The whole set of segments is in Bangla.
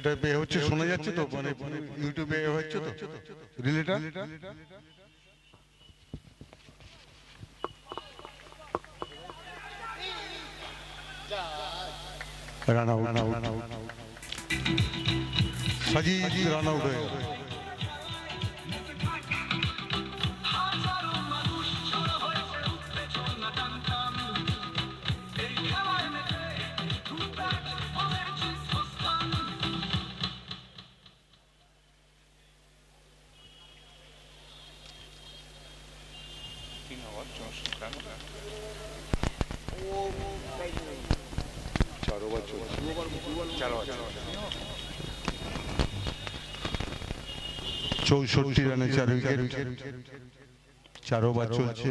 এটা এ হচ্ছে শোনা যাচ্ছে তো? মানে ইউটিউবে এ হচ্ছে তো? রিলেটা? রান আউট রান আউট হয়ে চৌষট্টি রানে চার উইকেট চার ওভার চলছে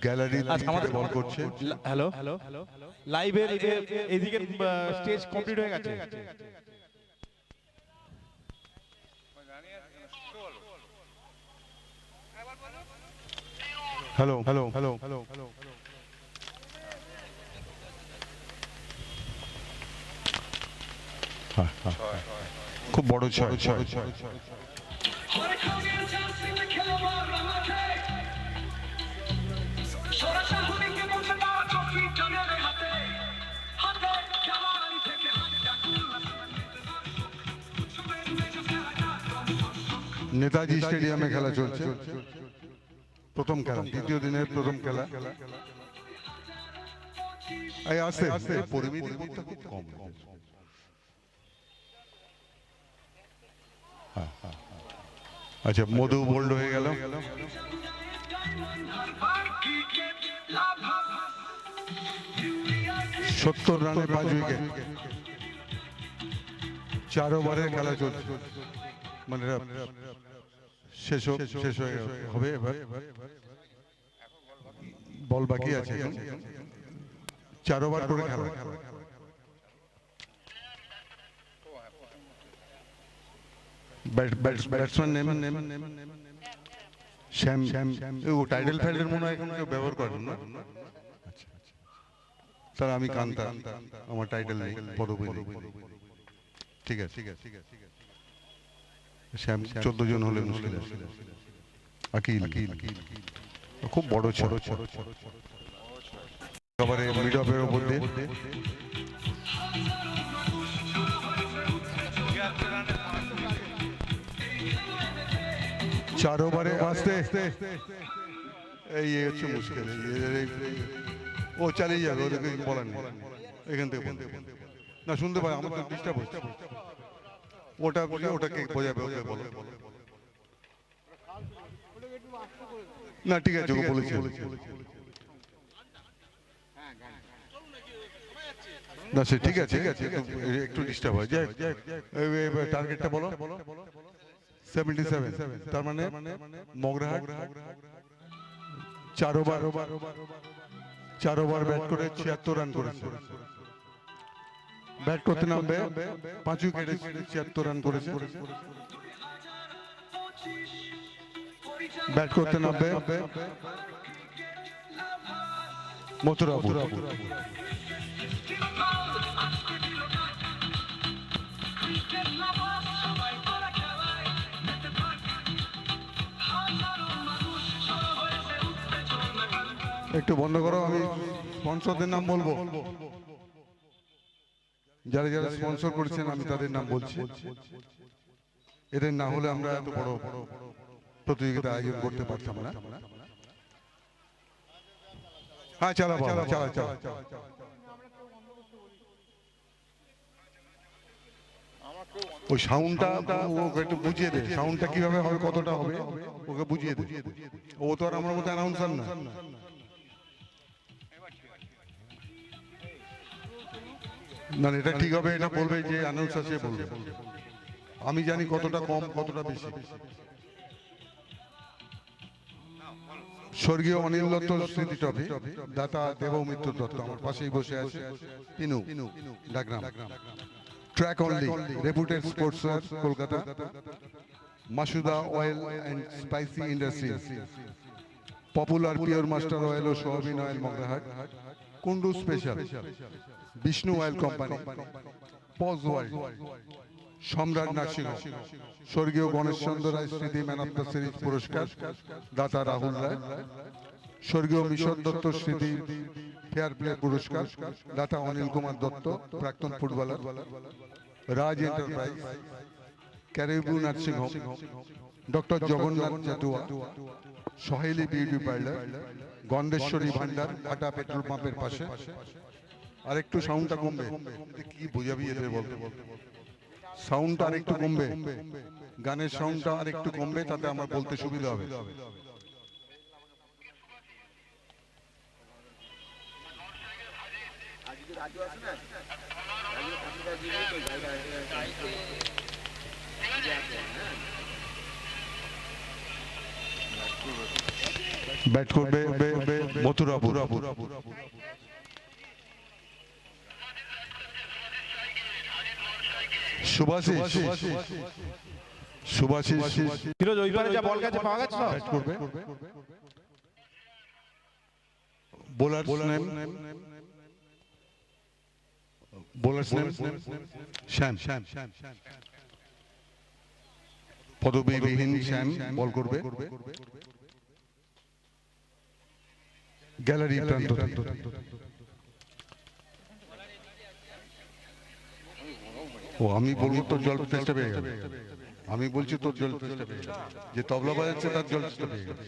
গ্যালারি আচ্ছা, আমাদের- বল করছে হ্যালো হ্যালো লাইভের এদিকে স্টেজ কমপ্লিট হয়ে গেছে hello hello hello hello hello খুব বড় ছয়। ছয় ছয়। নেতাজি স্টেডিয়ামে খেলা চলছে। প্রথম খেলা দ্বিতীয় দিনের প্রথম খেলা। এই আস্তে আস্তে পরিমিতির মধ্যে খুব কম। আচ্ছা মধু বোল্ড হয়ে গেল। সত্তর রানে পাঁচ উইকেট চার ওভারের খেলা চলছে। মানে শেষ শেষ হয়ে হবে এবার বল বাকি আছে এখন। চার ওভার করে খেলা। Batsman name name Shyam Shyam ও টাইটেল মনে হয় এখন কেউ ব্যবহার করেন না? আচ্ছা আচ্ছা স্যার আমি কান্তা। আমার টাইটেল নেই পদবী নেই। ঠিক আছে ঠিক আছে ঠিক আছে। শ্যাম চোদ্দ জন হলে মুশকিল আছে। আকিল। খুব বড় ছোট ছোট একেবারে মিড অফের ওপর দিয়ে। চার ওভারে আসতে। এই হচ্ছে মুশকিল। ও চালিয়ে যাবে ওদেরকে বলার নেই। এখান থেকে না শুনতে পাই আমার তো ডিস্টার্ব হচ্ছে। ওটা বলে ওটাকে বোঝাবে ওকে বলো। না ঠিক আছে ওকে বলেছি। না সে ঠিক আছে ঠিক আছে একটু- ডিস্টার্ব হয়। যাই টার্গেটটা বলো। সেভেন্টি সেভেন তার মানে মগরাহাট। চার ওভার চার ওভার ব্যাট করে ছিয়াত্তর রান করেছে। ব্যাট করতে নামবে। পাঁচ উইকেটে ছিয়াত্তর রান করেছে। ব্যাট করতে নামবে। মথুরাপুর। একটু বন্ধ করো, আমি স্পন্সরদের নাম বলব। যারা যারা স্পন্সর করেছেন আমি তাদের নাম বলছি। এদের না হলে আমরা এত বড় প্রতিযোগিতা আয়োজন করতে পারতাম না। হ্যাঁ চালা চালা চালা চালা ওই সাউন্ডটা ওকে একটু বুঝিয়ে দে। সাউন্ডটা কীভাবে হবে কতটা হবে ওকে বুঝিয়ে দে। ও তো আর আমার মতো অ্যানাউন্সার না। না এটা ঠিক হবে, এটা বলবে যে অ্যানাউন্সার সে বলবে। আমি জানি কতটা কম, কতটা বেশি। স্বর্গীয় অনিল দত্ত স্মৃতি ট্রফি দাতা দেবমিত্র দত্ত আমার পাশেই বসে আছে, Pinu Dakram track only reputed sports Kolkata. Masuda oil and spicy industries popular pure master oil O soybean oil Magrahat. Kundu special Bishnu oil company pause ওয়াইড সম্রাট হোম স্বর্গীয় গণেশ চন্দ্র রায় স্মৃতি ম্যান অফ দ্য সিরিজ পুরস্কার দাতা রাহুল রায় স্বর্গীয় মিশন দত্ত স্মৃতি ফেয়ার প্লে পুরস্কার দাতা অনিল কুমার দত্ত প্রাক্তন footballer Raj enterprise Caribou nursing home doctor Jagannath Jatua Saheli beauty parlour Gandheswari Bhandar আটা পেট্রোল পাম্পের পাশে আর একটু সাউন্ডটা কমবে। কি বোঝাবি এদের বলতে সাউন্ডটা আর একটু কমবে। গানের সাউন্ডটা আর একটু কমবে তাতে আমার বলতে সুবিধা হবে। ব্যাট করবে মথুরাপুর। সুভাষিস। সুভাষিস। ফিরোজ ওই পারে যা বল গেছে পাওয়া গেছে ব্যাট করবে। Bowler name bowler name Shyam Shyam পদবীবিহীন Shyam ball করবে। গ্যালারি প্রান্ত ও আমি বলব তোর জল তেষ্টা পেয়ে গেল। আমি বলছি তোর জল তেষ্টা পেয়ে গেল। যে তবলা বাজাচ্ছে তার জল তেষ্টা পেয়ে গেল।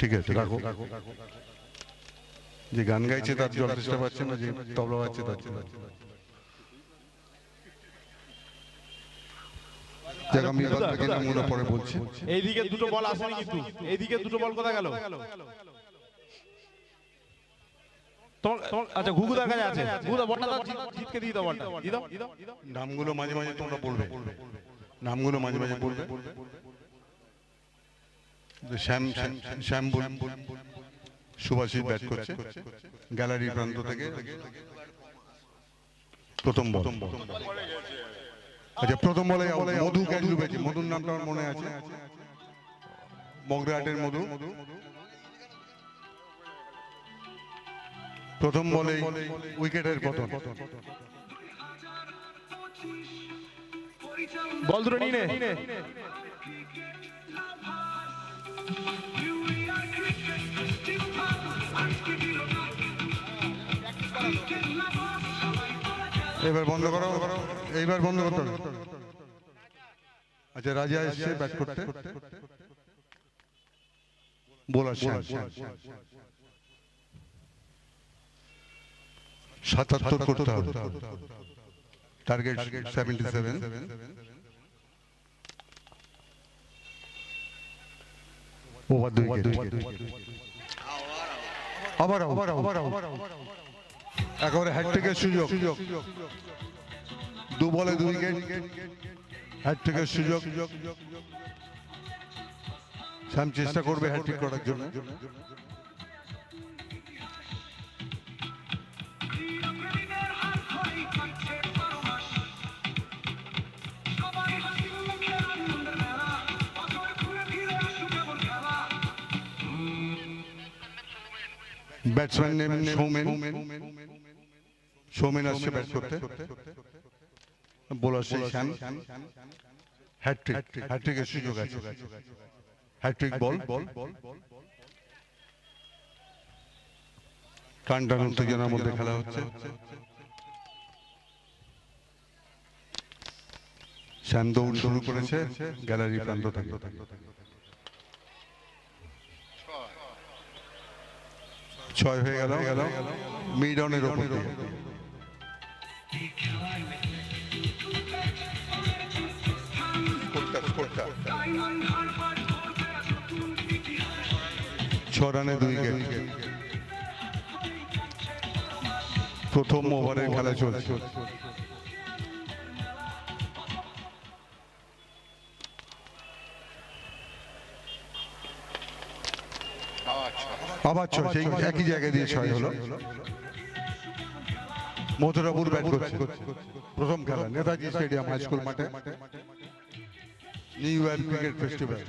ঠিক আছে রাখো। যে গান গাইছে তার জল তেষ্টা পাচ্ছে না যে তবলা বাজছে তার জল যাক আমি এবার থেকে নমুনা পরে বলছি। এইদিকে দুটো বল আসেনি কিন্তু। এইদিকে দুটো বল কোথায় গেল? তোমার তোমার আচ্ছা ঘুঘুদার কাছে আছে। ঘুঘুদা বলটা জিতকে দিয়ে দাও বলটা। দিয়ে দাও নামগুলো মাঝে মাঝে তোমরা বলবে। নামগুলো মাঝে মাঝে বলবে। শ্যাম শ্যাম শ্যাম সুভাষিস ব্যাট করছে গ্যালারি প্রান্ত থেকে। প্রথম বল। আচ্ছা প্রথম বলে মধু ক্যাচ ডুবেছে মধুর নামটা আমার মনে আছে। মগরাহাটের মধু। প্রথম বলে উইকেটের পতন। বল দুটো নিয়ে এবার বন্ধ করো। এইবার বন্ধ করতে হবে। আচ্ছা রাজা এসছে ব্যাট করতে। বোলার শ্যাম সাতাত্তর করতে হবে। টার্গেট সেভেন্টি সেভেন ওভার দুই আবার আবার আবার আবার একেবারে হ্যাট্রিকের সুযোগ। দু বলে দুই উইকেট হ্যাট্রিকের সুযোগ। শ্যাম চেষ্টা করবে হ্যাট্রিক করার জন্য। ব্যাটসম্যান নেম সৌমেন সৌমেন আসছে ব্যাট করতে। বোলার হ্যাট্রিক হ্যাট্রিকের সুযোগ আছে। হ্যাট্রিক বল বল টান উত্তেজনার মধ্যে খেলা হচ্ছে। শ্যাম দৌড় শুরু করেছে। গ্যালারি প্রান্ত ছয় হয়ে গেল। গেল। মিডনের ওপর ছ রানে দুই উইকেট প্রথম ওভারের খেলা চলছে। আবার ছয় সেই একই জায়গায় দিয়ে ছয় হলো। মথুরাপুর ব্যাট করছে। প্রথম খেলা। নেতাজি স্টেডিয়াম হাই স্কুল মাঠে। নিউ ইয়ার ক্রিকেট ফেস্টিভ্যাল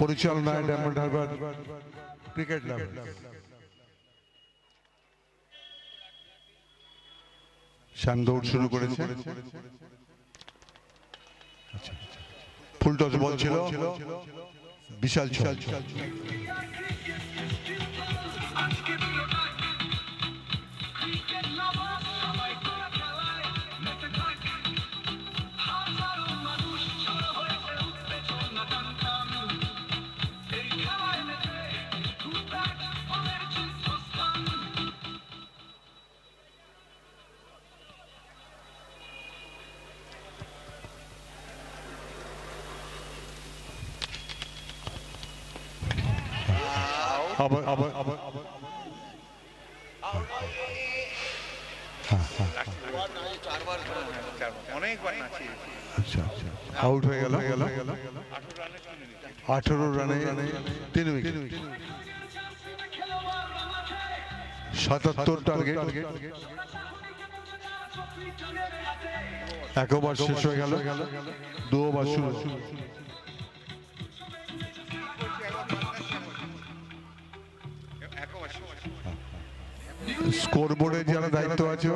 পরিচালনায় diamond harbour cricket love Shyam দৌড় শুরু করেছে। ফুল টস বল ছিল। বিশাল ছয় আবার আবার আবার আবার আচ্ছা আচ্ছা আউট হয়ে গেল। আঠেরো রানে তিন উইকেট সাতাত্তর টার্গেট এক ওভার শেষ হয়ে গেল। দু ওভার শুরু। স্কোর বোর্ডে যারা দায়িত্ব আছে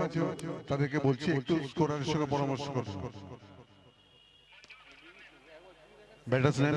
তাদেরকে বলছি একটু স্কোরারের সঙ্গে পরামর্শ করুন ব্যাটার্স নেন